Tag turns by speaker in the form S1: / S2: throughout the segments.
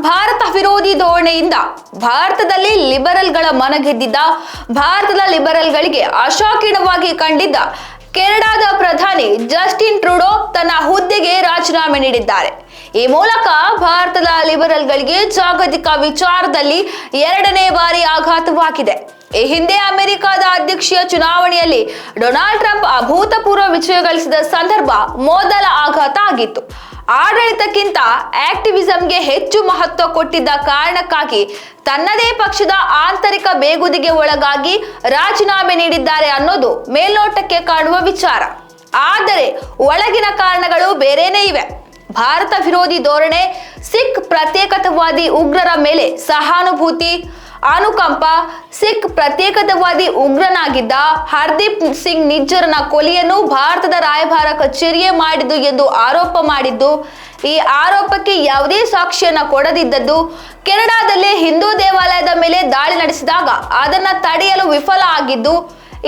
S1: ಭಾರತ ವಿರೋಧಿ ಧೋರಣೆಯಿಂದ ಭಾರತದಲ್ಲಿ ಲಿಬರಲ್ಗಳ ಮನಗೆದ್ದಿದ್ದ, ಭಾರತದ ಲಿಬರಲ್ಗಳಿಗೆ ಅಶಾಕೀಣವಾಗಿ ಕಂಡಿದ್ದ ಕೆನಡಾದ ಪ್ರಧಾನಿ ಜಸ್ಟಿನ್ ಟ್ರೂಡೋ ತನ್ನ ಹುದ್ದೆಗೆ ರಾಜೀನಾಮೆ ನೀಡಿದ್ದಾರೆ. ಈ ಮೂಲಕ ಭಾರತದ ಲಿಬರಲ್ಗಳಿಗೆ ಜಾಗತಿಕ ವಿಚಾರದಲ್ಲಿ ಎರಡನೇ ಬಾರಿ ಆಘಾತವಾಗಿದೆ. ಈ ಹಿಂದೆ ಅಮೆರಿಕದ ಅಧ್ಯಕ್ಷೀಯ ಚುನಾವಣೆಯಲ್ಲಿ ಡೊನಾಲ್ಡ್ ಟ್ರಂಪ್ ಅಭೂತಪೂರ್ವ ವಿಜಯ ಗಳಿಸಿದ ಸಂದರ್ಭ ಮೊದಲ ಆಘಾತ ಆಗಿತ್ತು. ಆಡಳಿತಕ್ಕಿಂತ ಆಕ್ಟಿವಿಸಂಗೆ ಹೆಚ್ಚು ಮಹತ್ವ ಕೊಟ್ಟಿದ್ದ ಕಾರಣಕ್ಕಾಗಿ ತನ್ನದೇ ಪಕ್ಷದ ಆಂತರಿಕ ಬೇಗುದಿಗೆ ಒಳಗಾಗಿ ರಾಜೀನಾಮೆ ನೀಡಿದ್ದಾರೆ ಅನ್ನೋದು ಮೇಲ್ನೋಟಕ್ಕೆ ಕಾಣುವ ವಿಚಾರ. ಆದರೆ ಒಳಗಿನ ಕಾರಣಗಳು ಬೇರೆನೇ ಇವೆ. ಭಾರತ ವಿರೋಧಿ ಧೋರಣೆ, ಸಿಖ್ ಪ್ರತ್ಯೇಕತಾವಾದಿ ಉಗ್ರರ ಮೇಲೆ ಸಹಾನುಭೂತಿ ಅನುಕಂಪ ಸಿಖ್ ಪ್ರತ್ಯೇಕತಾವಾದಿ ಉಗ್ರನಾಗಿದ್ದ ಹರ್ದೀಪ್ ಸಿಂಗ್ ನಿಜ್ಜರನ ಕೊಲೆಯನ್ನು ಭಾರತದ ರಾಯಭಾರ ಕಚೇರಿಯೇ ಮಾಡಿದ್ದು ಎಂದು ಆರೋಪ ಮಾಡಿದ್ದು. ಈ ಆರೋಪಕ್ಕೆ ಯಾವುದೇ ಸಾಕ್ಷಿಯನ್ನು ಕೊಡದಿದ್ದದ್ದು ಕೆನಡಾದಲ್ಲಿ ಹಿಂದೂ ದೇವಾಲಯದ ಮೇಲೆ ದಾಳಿ ನಡೆಸಿದಾಗ ಅದನ್ನು ತಡೆಯಲು ವಿಫಲ ಆಗಿದ್ದು,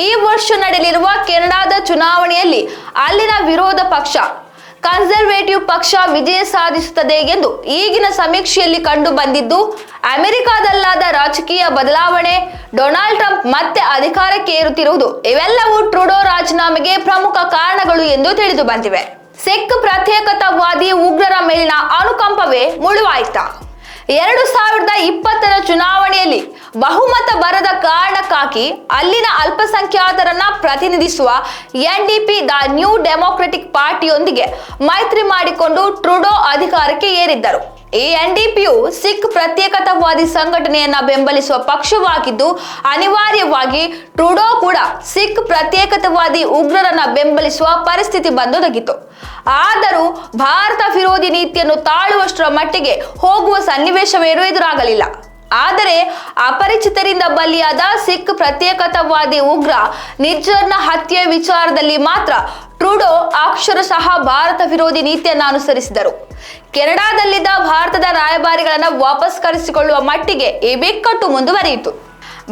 S1: ಈ ವರ್ಷ ನಡೆಯಲಿರುವ ಕೆನಡಾದ ಚುನಾವಣೆಯಲ್ಲಿ ಅಲ್ಲಿನ ವಿರೋಧ ಪಕ್ಷ ಕನ್ಸರ್ವೇಟಿವ್ ಪಕ್ಷ ವಿಜಯ ಸಾಧಿಸುತ್ತದೆ ಎಂದು ಈಗಿನ ಸಮೀಕ್ಷೆಯಲ್ಲಿ ಕಂಡು ಬಂದಿದ್ದು, ಅಮೆರಿಕಾದಲ್ಲಾದ ರಾಜಕೀಯ ಬದಲಾವಣೆ, ಡೊನಾಲ್ಡ್ ಟ್ರಂಪ್ ಮತ್ತೆ ಅಧಿಕಾರಕ್ಕೆ ಏರುತ್ತಿರುವುದು, ಇವೆಲ್ಲವೂ ಟ್ರೂಡೋ ರಾಜೀನಾಮೆಗೆ ಪ್ರಮುಖ ಕಾರಣಗಳು ಎಂದು ತಿಳಿದು ಬಂದಿವೆ. ಸಿಖ್ ಪ್ರತ್ಯೇಕತಾವಾದಿ ಉಗ್ರರ ಮೇಲಿನ ಅನುಕಂಪವೇ ಮುಳುವಾಯಿತ. ಎರಡು ಸಾವಿರದ ಇಪ್ಪತ್ತರ ಚುನಾವಣೆಯಲ್ಲಿ ಬಹುಮತ ಬರದ ಕಾರಣಕ್ಕಾಗಿ ಅಲ್ಲಿನ ಅಲ್ಪಸಂಖ್ಯಾತರನ್ನ ಪ್ರತಿನಿಧಿಸುವ ಎನ್ಡಿಪಿ ದ ನ್ಯೂ ಡೆಮೊಕ್ರೆಟಿಕ್ ಪಾರ್ಟಿಯೊಂದಿಗೆ ಮೈತ್ರಿ ಮಾಡಿಕೊಂಡು ಟ್ರುಡೋ ಅಧಿಕಾರಕ್ಕೆ ಏರಿದ್ದರು. ಈ ಎನ್ಡಿಪಿಯು ಸಿಖ್ ಪ್ರತ್ಯೇಕತಾವಾದಿ ಸಂಘಟನೆಯನ್ನ ಬೆಂಬಲಿಸುವ ಪಕ್ಷವಾಗಿದ್ದು, ಅನಿವಾರ್ಯವಾಗಿ ಟ್ರುಡೋ ಕೂಡ ಸಿಖ್ ಪ್ರತ್ಯೇಕತಾವಾದಿ ಉಗ್ರರನ್ನ ಬೆಂಬಲಿಸುವ ಪರಿಸ್ಥಿತಿ ಬಂದೊದಗಿತು ಆದರೂ ಭಾರತ ವಿರೋಧಿ ನೀತಿಯನ್ನು ತಾಳುವಷ್ಟರ ಮಟ್ಟಿಗೆ ಹೋಗುವ ಸನ್ನಿವೇಶವೇನೂ ಎದುರಾಗಲಿಲ್ಲ. ಆದರೆ ಅಪರಿಚಿತರಿಂದ ಬಲಿಯಾದ ಸಿಖ್ ಪ್ರತ್ಯೇಕತಾವಾದಿ ಉಗ್ರ ನಿಜ್ಜರ್ನ ಹತ್ಯೆ ವಿಚಾರದಲ್ಲಿ ಮಾತ್ರ ಟ್ರೂಡೋ ಅಕ್ಷರಶಃ ಭಾರತ ವಿರೋಧಿ ನೀತಿಯನ್ನು ಅನುಸರಿಸಿದರು. ಕೆನಡಾದಲ್ಲಿದ್ದ ಭಾರತದ ರಾಯಭಾರಿಗಳನ್ನು ವಾಪಸ್ ಕರೆಸಿಕೊಳ್ಳುವ ಮಟ್ಟಿಗೆ ಈ ಬಿಕ್ಕಟ್ಟು ಮುಂದುವರಿಯಿತು.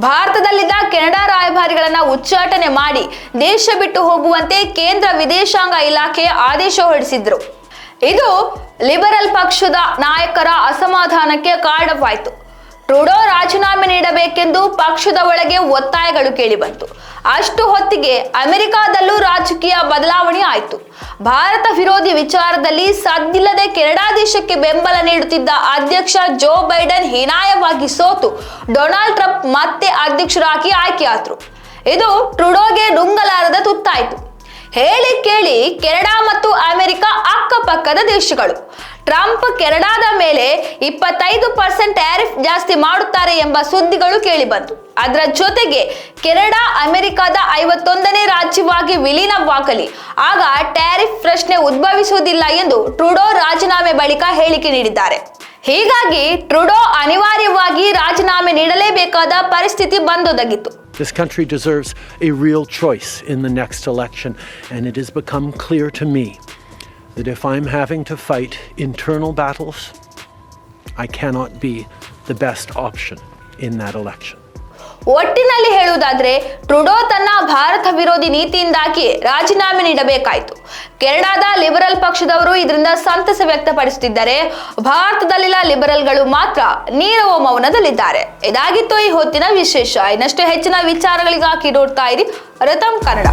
S1: ಭಾರತದಲ್ಲಿದ್ದ ಕೆನಡಾ ರಾಯಭಾರಿಗಳನ್ನು ಉಚ್ಚಾಟನೆ ಮಾಡಿ ದೇಶ ಬಿಟ್ಟು ಹೋಗುವಂತೆ ಕೇಂದ್ರ ವಿದೇಶಾಂಗ ಇಲಾಖೆ ಆದೇಶ ಹೊರಡಿಸಿದ್ರು ಇದು ಲಿಬರಲ್ ಪಕ್ಷದ ನಾಯಕರ ಅಸಮಾಧಾನಕ್ಕೆ ಕಾರಣವಾಯಿತು. ಟ್ರೂಡೋ ರಾಜೀನಾಮೆ ನೀಡಬೇಕೆಂದು ಪಕ್ಷದ ಒಳಗೆ ಒತ್ತಾಯಗಳು ಕೇಳಿಬಂತು. ಅಷ್ಟು ಹೊತ್ತಿಗೆ ಅಮೆರಿಕಾದಲ್ಲೂ ರಾಜಕೀಯ ಬದಲಾವಣೆ ಆಯಿತು. ಭಾರತ ವಿರೋಧಿ ವಿಚಾರದಲ್ಲಿ ಸದ್ದಿಲ್ಲದೆ ಕೆನಡಾ ದೇಶಕ್ಕೆ ಬೆಂಬಲ ನೀಡುತ್ತಿದ್ದ ಅಧ್ಯಕ್ಷ ಜೋ ಬೈಡನ್ ಹೀನಾಯವಾಗಿ ಸೋತು. ಡೊನಾಲ್ಡ್ ಟ್ರಂಪ್ ಮತ್ತೆ ಅಧ್ಯಕ್ಷರಾಗಿ ಆಯ್ಕೆಯಾದರು. ಇದು ಟ್ರುಡೋಗೆ ನುಂಗಲಾರದ ತುತ್ತಾಯಿತು. ಹೇಳಿ ಕೇಳಿ ಕೆನಡಾ ಮತ್ತು ಅಮೆರಿಕ ಅಕ್ಕಪಕ್ಕದ ದೇಶಗಳು. ಟ್ರಂಪ್ ಕೆನಡಾದ ಮೇಲೆ ಇಪ್ಪತ್ತೈದು ಪರ್ಸೆಂಟ್ ಟ್ಯಾರಿಫ್ ಜಾಸ್ತಿ ಮಾಡುತ್ತಾರೆ ಎಂಬ ಸುದ್ದಿಗಳು ಕೇಳಿಬಂತು. ಅದರ ಜೊತೆಗೆ ಕೆನಡಾ ಅಮೆರಿಕದ ಐವತ್ತೊಂದನೇ ರಾಜ್ಯವಾಗಿ ವಿಲೀನವಾಗಲಿ. ಆಗ ಟ್ಯಾರಿಫ್ ಪ್ರಶ್ನೆ ಉದ್ಭವಿಸುವುದಿಲ್ಲ ಎಂದು ಟ್ರುಡೋ ರಾಜೀನಾಮೆ ಬಳಿಕ ಹೇಳಿಕೆ ನೀಡಿದ್ದಾರೆ. ಹೀಗಾಗಿ ಟ್ರುಡೋ ಅನಿವಾರ್ಯವಾಗಿ ರಾಜೀನಾಮೆ ನೀಡಲೇಬೇಕಾದ ಪರಿಸ್ಥಿತಿ ಬಂದೊದಗಿತ್ತು.
S2: This country deserves a real choice in the next election, and it has become clear to me that if I'm having to fight internal battles, I cannot be the best option in that election.
S1: ಒಟ್ಟಿನಲ್ಲಿ ಹೇಳುವುದಾದ್ರೆ Trudeau ತನ್ನ ಭಾರತ ವಿರೋಧಿ ನೀತಿಯಿಂದಾಗಿ ರಾಜೀನಾಮೆ ನೀಡಬೇಕಾಯಿತು. ಕೆನಡಾದ liberal ಪಕ್ಷದವರು ಇದರಿಂದ ಸಂತಸ ವ್ಯಕ್ತಪಡಿಸುತ್ತಿದ್ದರೆ ಭಾರತದಲ್ಲಿನ ಲಿಬರಲ್ಗಳು ಮಾತ್ರ ನೀರವ ಮೌನದಲ್ಲಿದ್ದಾರೆ. ಇದಾಗಿತ್ತು ಈ ಹೊತ್ತಿನ ವಿಶೇಷ. ಇನ್ನಷ್ಟು ಹೆಚ್ಚಿನ ವಿಚಾರಗಳಿಗಾಗಿ ನೋಡ್ತಾ ಇರಿ ರತಂ ಕನ್ನಡ.